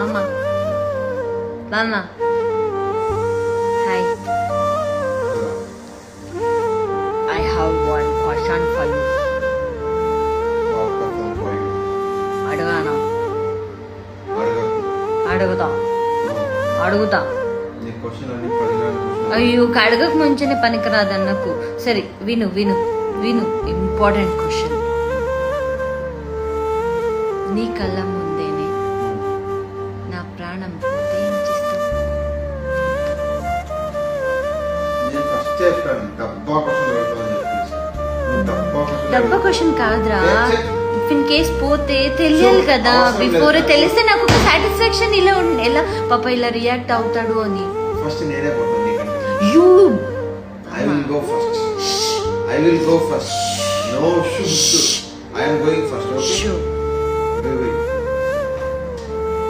మామ మామ hi I have one question for you అడగానా అడుగుతా అడుగుతా నీ క్వశ్చన్ అన్ని పనికిరాని క్వశ్చన్ అయ్యో కడగక ముంచనే పనికిరాదు అన్నకు సరే విను విను విను. Important question. నీ కళ్ళ ముందేనే క్వశ్చన్ డబ్బా అడుగు. క్వశ్చన్ కాదురా. ఇన్ కేస్ పోతే తెలియాలి కదా. బిఫోర్ తెలిస్తే నాకు ఒక సాటిస్ఫాక్షన్ ఇలా ఉండే. ఎలా? పాప ఇలా రియాక్ట్ అవుతాడు అని. ఫస్ట్ నేనే పోతాను you I will go first I will go first no sure I am going first okay sure Wait, wait.